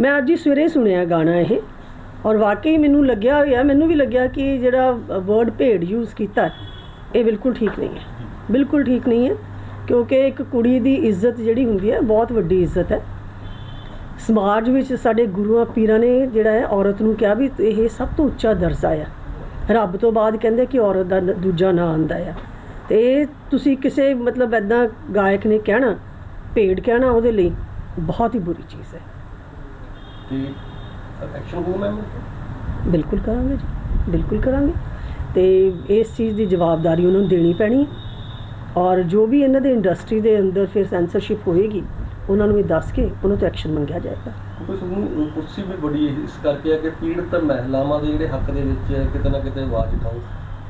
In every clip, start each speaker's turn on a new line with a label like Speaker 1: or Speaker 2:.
Speaker 1: ਮੈਂ ਅੱਜ ਹੀ ਸਵੇਰੇ ਸੁਣਿਆ ਗਾਣਾ ਇਹ ਔਰ ਵਾਕਈ ਮੈਨੂੰ ਲੱਗਿਆ ਹੋਇਆ, ਮੈਨੂੰ ਵੀ ਲੱਗਿਆ ਕਿ ਜਿਹੜਾ ਵਰਡ ਭੇਡ ਯੂਜ਼ ਕੀਤਾ, ਇਹ ਬਿਲਕੁਲ ਠੀਕ ਨਹੀਂ ਹੈ। ਬਿਲਕੁਲ ਠੀਕ ਨਹੀਂ ਹੈ, ਕਿਉਂਕਿ ਇੱਕ ਕੁੜੀ ਦੀ ਇੱਜ਼ਤ ਜਿਹੜੀ ਹੁੰਦੀ ਹੈ, ਬਹੁਤ ਵੱਡੀ ਇੱਜ਼ਤ ਹੈ। ਸਮਾਜ ਵਿੱਚ ਸਾਡੇ ਗੁਰੂਆਂ ਪੀਰਾਂ ਨੇ ਜਿਹੜਾ ਹੈ, ਔਰਤ ਨੂੰ ਕਿਹਾ ਵੀ ਇਹ ਸਭ ਤੋਂ ਉੱਚਾ ਦਰਜਾ ਆ। ਰੱਬ ਤੋਂ ਬਾਅਦ ਕਹਿੰਦੇ ਕਿ ਔਰਤ ਦਾ ਦੂਜਾ ਨਾਂ ਆਂਦਾ ਆ। ਤੇ ਇਹ ਤੁਸੀਂ ਕਿਸੇ ਮਤਲਬ ਐਦਾਂ ਗਾਇਕ ਨੇ ਕਹਿਣਾ, ਭੇਡ ਕਹਿਣਾ ਉਹਦੇ ਲਈ, ਬਹੁਤ ਹੀ ਬੁਰੀ ਚੀਜ਼ ਹੈ।
Speaker 2: ਤੇ ਐਕਸ਼ਨ ਹੋ ਮੈਮ
Speaker 1: ਬਿਲਕੁਲ ਕਰਾਂਗੇ ਜੀ ਬਿਲਕੁਲ ਕਰਾਂਗੇ। ਤੇ ਇਸ ਚੀਜ਼ ਦੀ ਜਵਾਬਦਾਰੀ ਉਹਨਾਂ ਨੂੰ ਦੇਣੀ ਪੈਣੀ ਹੈ। ਔਰ ਜੋ ਵੀ ਇਹਨਾਂ ਦੇ ਇੰਡਸਟਰੀ ਦੇ ਅੰਦਰ ਫਿਰ ਸੈਂਸਰਸ਼ਿਪ ਹੋਏਗੀ ਉਹਨਾਂ ਨੂੰ ਇਹ ਦੱਸ ਕੇ ਉਹਨਾਂ ਤੋਂ ਐਕਸ਼ਨ ਮੰਗਿਆ ਜਾਏਗਾ।
Speaker 2: ਕੋਈ ਤੁਹਾਨੂੰ ਕੁਰਸੀ ਵੀ ਬੜੀ ਇਸ ਕਰਕੇ ਆ ਕਿ ਪੀੜਤ ਮਹਿਲਾਵਾਂ ਦੇ ਜਿਹੜੇ ਹੱਕ ਦੇ ਵਿੱਚ ਕਿਤੇ ਨਾ ਕਿਤੇ ਆਵਾਜ਼ ਉਠਾਓ।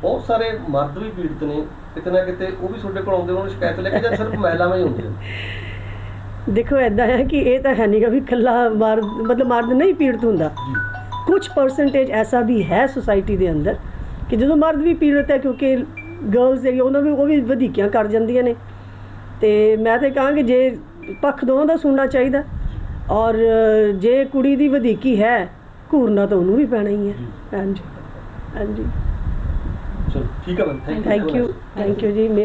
Speaker 2: ਬਹੁਤ ਸਾਰੇ ਮਰਦ ਵੀ ਪੀੜਤ ਨੇ ਕਿਤੇ ਨਾ ਕਿਤੇ ਉਹ ਵੀ ਤੁਹਾਡੇ ਕੋਲ ਆਉਂਦੇ ਉਹਨਾਂ ਨੂੰ ਸ਼ਿਕਾਇਤ ਲੈ ਕੇ ਜਾਂ ਸਿਰਫ ਮਹਿਲਾਵਾਂ ਹੀ ਹੁੰਦੀਆਂ
Speaker 1: ਦੇਖੋ ਐਦਾਂ ਹੈ ਕਿ ਇਹ ਤਾਂ ਹੈ ਨਹੀਂਗਾ ਵੀ ਇਕੱਲਾ ਮਰਦ ਮਤਲਬ ਮਰਦ ਨਹੀਂ ਪੀੜਤ ਹੁੰਦਾ। ਕੁਝ ਪਰਸੈਂਟੇਜ ਐਸਾ ਵੀ ਹੈ ਸੁਸਾਇਟੀ ਦੇ ਅੰਦਰ ਕਿ ਜਦੋਂ ਮਰਦ ਵੀ ਪੀੜਤ ਹੈ ਕਿਉਂਕਿ ਗਰਲਸ ਜਿਹੜੀ ਉਹਨਾਂ ਵੀ ਉਹ ਵੀ ਵਧੀਕੀਆਂ ਕਰ ਜਾਂਦੀਆਂ ਨੇ। ਤੇ ਮੈਂ ਤੇ ਕਹਾਂਗੀ ਜੇ ਪੱਖ ਦੋਵਾਂ ਦਾ ਸੁਣਨਾ ਚਾਹੀਦਾ ਔਰ ਜੇ ਕੁੜੀ ਦੀ ਵਧੀਕੀ ਹੈ ਘੂਰਨਾ ਤਾਂ ਉਹਨੂੰ ਵੀ ਪੈਣਾ ਹੀ ਹੈ। ਹਾਂਜੀ। ਹਾਂਜੀ।
Speaker 2: ਚਲੋ ਠੀਕ ਹੈ
Speaker 1: ਥੈਂਕ ਯੂ ਥੈਂਕ ਯੂ ਜੀ। ਮੇ-